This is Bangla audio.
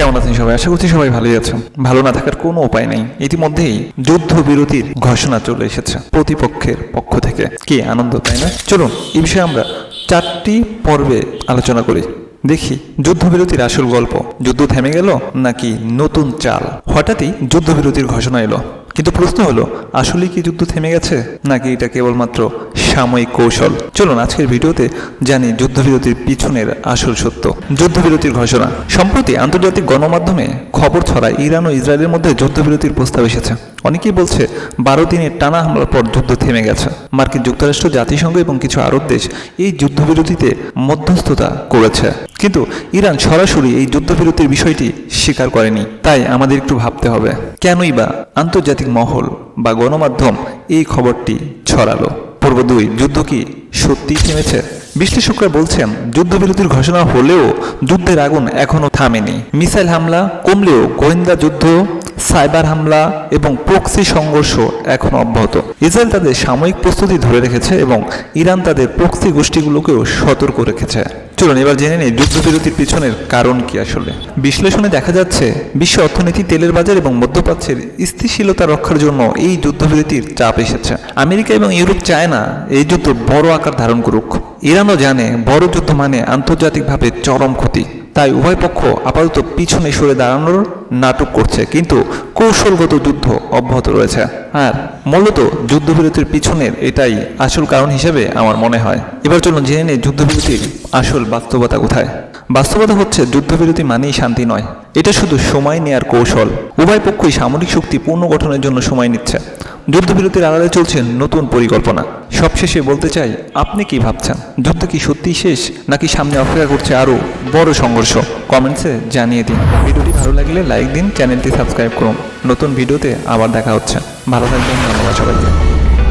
কেমন আছেন সবাই? আশা করছি সবাই ভালোই আছেন। ভালো না থাকার কোনো উপায় নেই। ইতিমধ্যেই যুদ্ধ বিরতির ঘোষণা চলে এসেছে প্রতিপক্ষের পক্ষ থেকে। কি আনন্দ, তাই না? চলুন এই বিষয়ে আমরা চারটি পর্বে আলোচনা করি। দেখি, যুদ্ধবিরতির আসল গল্প। যুদ্ধ থেমে গেল নাকি নতুন চাল? হঠাৎই যুদ্ধবিরতির ঘোষণা এলো। কিন্তু প্রশ্ন হলো আসলে কি যুদ্ধ থেমে গেছে? নাকি এটা কেবলমাত্র সাময়িক কৌশল? চলুন আজকের ভিডিওতে জানি যুদ্ধবিরতির পিছনের আসল সত্য। যুদ্ধবিরতির ঘোষণা। সম্প্রতি আন্তর্জাতিক গণমাধ্যমে খবর ছড়ায় ইরান ও ইসরায়েলের মধ্যে যুদ্ধবিরতির প্রস্তাব এসেছে। অনেকেই বলছে, বারো দিনের টানা হামলার পর যুদ্ধ থেমে গেছে। মার্কিন যুক্তরাষ্ট্র, জাতিসংঘ এবং কিছু আরব দেশ এই যুদ্ধবিরতিতে মধ্যস্থতা করেছে। কিন্তু ইরান সরাসরি এই যুদ্ধবিরতির বিষয়টি স্বীকার করেনি। তাই আমাদের একটু ভাবতে হবে, কেনই বা আন্তর্জাতিক মহল বা গণমাধ্যম এই খবরটি ছড়ালো? পূর্ব দুই, যুদ্ধ কি সত্যিই থেমেছে? বিশ্লেষকরা বলছেন, যুদ্ধবিরতির ঘোষণা হলেও যুদ্ধের আগুন এখনও থামেনি। মিসাইল হামলা কমলেও গোয়েন্দা যুদ্ধ সাইবার হামলা এবং প্রক্সি সংঘর্ষ এখন অব্যাহত। ইসরায়েল তাদের সাময়িক প্রস্তুতি ধরে রেখেছে এবং ইরান তাদের প্রক্সি গোষ্ঠীগুলোকেও সতর্ক রেখেছে। চলুন এবার জেনে নিই যুদ্ধবিরতির পিছনের কারণ কি আসলে। বিশ্লেষণে দেখা যাচ্ছে, বিশ্ব অর্থনীতি, তেলের বাজার এবং মধ্যপ্রাচ্যের স্থিতিশীলতা রক্ষার জন্য এই যুদ্ধবিরতির চাপ এসেছে। আমেরিকা এবং ইউরোপ চায় না এই যুদ্ধ বড় আকার ধারণ করুক। ইরানও জানে বড় যুদ্ধ মানে আন্তর্জাতিকভাবে চরম ক্ষতি। তাই উভয় পক্ষ আপাতত পিছনে সরে দাঁড়ানোর নাটক করছে। কিন্তু কৌশলগত যুদ্ধ অব্যাহত রয়েছে। আর মূলত যুদ্ধবিরতির পিছনের এটাই আসল কারণ হিসেবে আমার মনে হয়। এবার চলুন জেনে নিই যুদ্ধবিরতির আসল বাস্তবতা কোথায়। বাস্তবতা হচ্ছে, যুদ্ধবিরতি মানেই শান্তি নয়। এটা শুধু সময় নেয়ার কৌশল। উভয় পক্ষই সামরিক শক্তি পুনর্গঠনের জন্য সময় নিচ্ছে। যুদ্ধবিরতির আড়ালে চলছে নতুন পরিকল্পনা। সবশেষে বলতে চাই, আপনি কি ভাবছেন? যুদ্ধ কি সত্যিই শেষ, নাকি সামনে অপেক্ষা করছে আরও বড় সংঘর্ষ? কমেন্টসে জানিয়ে দিন। ভিডিওটি ভালো লাগলে লাইক দিন, চ্যানেলটি সাবস্ক্রাইব করুন। নতুন ভিডিওতে আবার দেখা হচ্ছে। ভালো থাকবেন, ধন্যবাদ সবাইকে।